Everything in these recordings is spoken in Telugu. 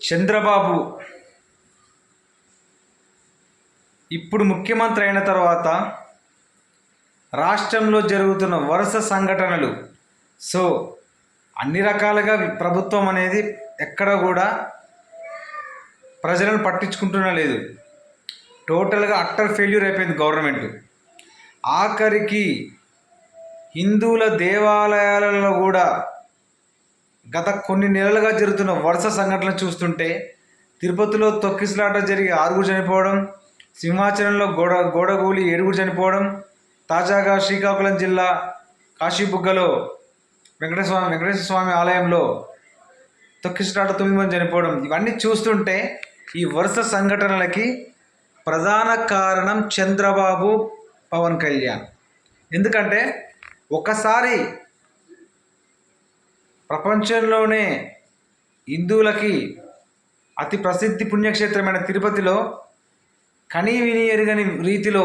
చంద్రబాబు ఇప్పుడు ముఖ్యమంత్రి అయిన తర్వాత రాష్ట్రంలో జరుగుతున్న వరుస సంఘటనలు. సో అన్ని రకాలుగా ప్రభుత్వం అనేది ఎక్కడ కూడా ప్రజలను పట్టించుకుంటున్నా లేదు. టోటల్గా అట్టర్ ఫెయిల్యూర్ అయిపోయింది గవర్నమెంట్. ఆఖరికి హిందువుల దేవాలయాలలో కూడా గత కొన్ని నెలలుగా జరుగుతున్న వరుస సంఘటనలు చూస్తుంటే తిరుపతిలో తొక్కిసలాట జరిగి ఆరుగురు చనిపోవడం సింహాచలంలో గోడ గోడగూలి ఏడుగురు చనిపోవడం తాజాగా శ్రీకాకుళం జిల్లా కాశీబుగ్గలో వెంకటేశ్వర వెంకటేశ్వర స్వామి ఆలయంలో తొక్కిసలాట తొమ్మిది మంది చనిపోవడం. ఇవన్నీ చూస్తుంటే ఈ వరుస సంఘటనలకి ప్రధాన కారణం చంద్రబాబు పవన్ కళ్యాణ్. ఎందుకంటే ఒకసారి ప్రపంచంలోనే హిందువులకి అతి ప్రసిద్ధి పుణ్యక్షేత్రమైన తిరుపతిలో కనీ విని ఎరుగని రీతిలో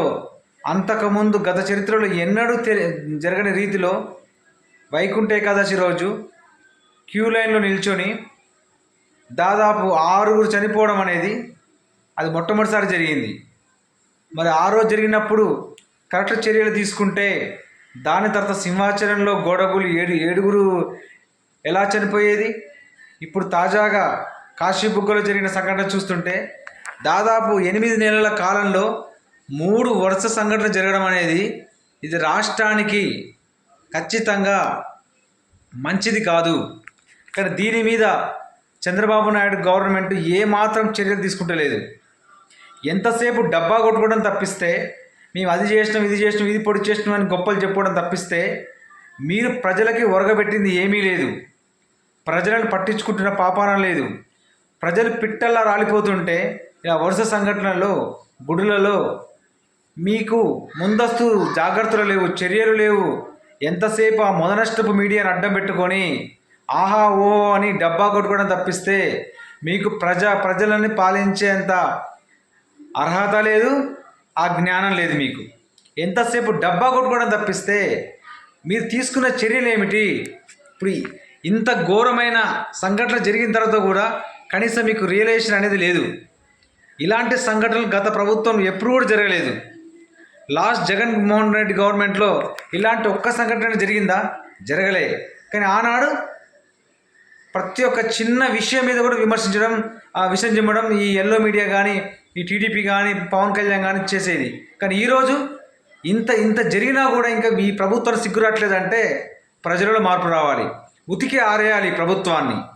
అంతకుముందు గత చరిత్రలో ఎన్నడూ తె- జరగని రీతిలో వైకుంఠ ఏకాదశి రోజు క్యూ లైన్లో నిల్చొని దాదాపు ఆరుగురు చనిపోవడం అనేది అది మొట్టమొదటిసారి జరిగింది. మరి ఆ రోజు జరిగినప్పుడు కరెక్ట్ చర్యలు తీసుకుంటే దాని తర్వాత సింహాచలంలో గోడగులు ఏడు ఏడుగురు ఎలా చనిపోయేది? ఇప్పుడు తాజాగా కాశీబుగ్గలో జరిగిన సంఘటన చూస్తుంటే దాదాపు ఎనిమిది నెలల కాలంలో మూడు వరుస సంఘటన జరగడం అనేది ఇది రాష్ట్రానికి ఖచ్చితంగా మంచిది కాదు. కానీ దీని మీద చంద్రబాబు నాయుడు గవర్నమెంట్ ఏమాత్రం చర్యలు తీసుకుంటలేదు. ఎంతసేపు డబ్బా కొట్టుకోవడం తప్పిస్తే మేము అది చేసినాం ఇది చేసినాం ఇది పొడి చేసినాం అని గొప్పలు చెప్పుకోవడం తప్పిస్తే మీరు ప్రజలకి ఒరగబెట్టింది ఏమీ లేదు. ప్రజలను పట్టించుకుంటున్న పాపాన లేదు. ప్రజలు పిట్టల్లా రాలిపోతుంటే ఇలా వరుస సంఘటనల్లో గుడులలో మీకు ముందస్తు జాగ్రత్తలు లేవు చర్యలు లేవు. ఎంతసేపు ఆ మొదనష్టపు మీడియాను అడ్డం పెట్టుకొని ఆహా ఓ అని డబ్బా కొట్టుకోవడం తప్పిస్తే మీకు ప్రజా ప్రజలని పాలించేంత అర్హత లేదు ఆ జ్ఞానం లేదు మీకు. ఎంతసేపు డబ్బా కొట్టుకోవడం తప్పిస్తే మీరు తీసుకున్న చర్యలు ఏమిటి ఇప్పుడు ఇంత ఘోరమైన సంఘటన జరిగిన తర్వాత కూడా కనీసం మీకు రియలైజేషన్ అనేది లేదు. ఇలాంటి సంఘటనలు గత ప్రభుత్వం ఎప్పుడు కూడా జరగలేదు. లాస్ట్ జగన్మోహన్ రెడ్డి గవర్నమెంట్లో ఇలాంటి ఒక్క సంఘటన జరిగిందా? జరగలే. కానీ ఆనాడు ప్రతి ఒక్క చిన్న విషయం మీద కూడా విమర్శించడం ఆ విషయం చెప్పడం ఈ ఎల్లో మీడియా కానీ ఈ టీడీపీ కానీ పవన్ కళ్యాణ్ కానీ చేసేది. కానీ ఈరోజు ఇంత ఇంత జరిగినా కూడా ఇంకా ఈ ప్రభుత్వం సిగ్గురాట్లేదంటే ప్రజలలో మార్పు రావాలి. ఉతికి ఆరేయాలి ప్రభుత్వాన్ని.